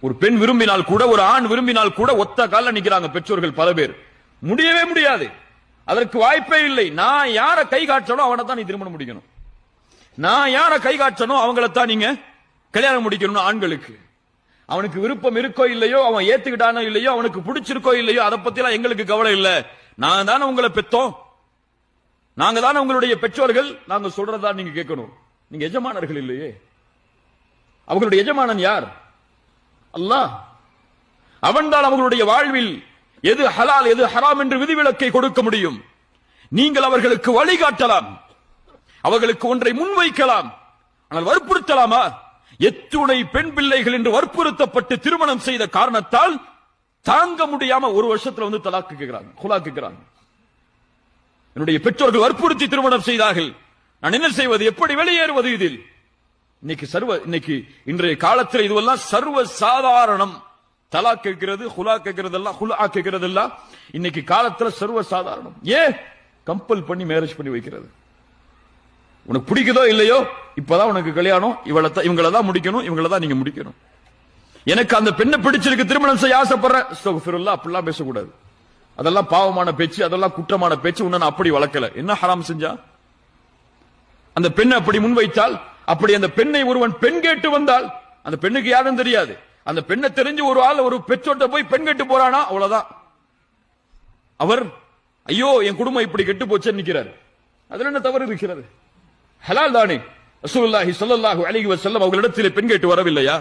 ஒரு பெண் விரும்பினால் கூட ஒரு ஆண் விரும்பினால் கூட ஒத்த கால நிக்கிறாங்க பெற்றோர்கள் பல பேர். முடியவே முடியாது. அதற்கு வாய்ப்பே இல்லை. நான் யார கை காட்டணும் அவனை தான் நீ திருமணம் முடிக்கணும். நான் யார கை காட்டணும் அவங்களைத்தான் நீங்க கல்யாணம் முடிக்கணும் ஆண்களுக்கு. அவனுக்கு விருப்பம் இருக்கோ இல்லையோ அவன் ஏத்துக்கிட்டானோ இல்லையோ அவனுக்கு பிடிச்சிருக்கோ இல்லையோ அதை பத்தி எல்லாம் எங்களுக்கு கவலை இல்லை. நாங்க தானே உங்களை பெத்தோம். நாங்க தானே உங்களுடைய பெற்றோர்கள். நாங்க சொல்றதா நீங்க கேட்கணும். நீங்க எஜமானர்கள் இல்லையே. அவங்களுடைய எஜமானன் யார்? அல்லாஹ். அவன்தான் அவர்களுடைய வாழ்வில் எது ஹலால் எது ஹராம் என்று விதிவிலக்கை கொடுக்க முடியும். நீங்கள் அவர்களுக்கு வழிகாட்டலாம் அவர்களுக்கு ஒன்றை முன்வைக்கலாம். ஆனால் வற்புறுத்தலாமா? எத்துணை பெண் பிள்ளைகள் என்று வற்புறுத்தப்பட்டு திருமணம் செய்த காரணத்தால் தாங்க முடியாம ஒரு வருஷத்துல வந்து தலாக்கு கேட்கிறாங்க என்னுடைய பெற்றோர்கள் வற்புறுத்தி திருமணம் செய்தார்கள். நான் என்ன செய்வது? எப்படி வெளியேறுவது இதில்? இன்னைக்கு சர்வ இன்னைக்கு இன்றைய காலத்தில் இதுவெல்லாம் சர்வ சாதாரணம் தலா கேட்கிறது ஹுலா கேட்கிறது எல்லாம் ஹுலா கேட்கிறது எல்லாம் இன்னைக்கு காலத்துல சர்வ சாதாரணம் ஏன்? கம்பல் பண்ணி மேரேஜ் பண்ணி வைக்கிறது. உனக்கு பிடிக்குதோ இல்லையோ இப்பதான் உனக்கு கல்யாணம் இவளை தான் தான் முடிக்கணும் இவங்களை தான் நீங்க முடிக்கணும். எனக்கு அந்த பெண்ணை பிடிச்சிருக்கு திருமணம் செய்ய ஆசைப்படுறேன். அப்படிலாம் பேசக்கூடாது. அதெல்லாம் பாவமான பேச்சு அதெல்லாம் குற்றமான பேச்சு உன்னை நான் அப்படி வளர்க்கல. என்ன ஹராம் செஞ்சா? அந்த பெண்ணை அப்படி முன்வைத்தால் அப்படி அந்த பெண்ணை ஒருவன் பெண் கேட்டு வந்தால் அந்த பெண்ணுக்கு யாரும் தெரியாது. அந்த பெண்ணை தெரிஞ்சு ஒரு ஆள் ஒரு பெற்றோட்ட போய் பெண் கேட்டு போறானா? அவ்வளவுதான். அவர் ஐயோ என் குடும்பம் இப்படி கெட்டு போச்சுன்னு நிக்கிறார். அதுல என்ன தவறு இருக்கிறது? ஹலால் தானே? ரசூலுல்லாஹி ஸல்லல்லாஹு அலைஹி வஸல்லம் அவர்களிடத்தில் பெண் கேட்டு வரவில்லையா?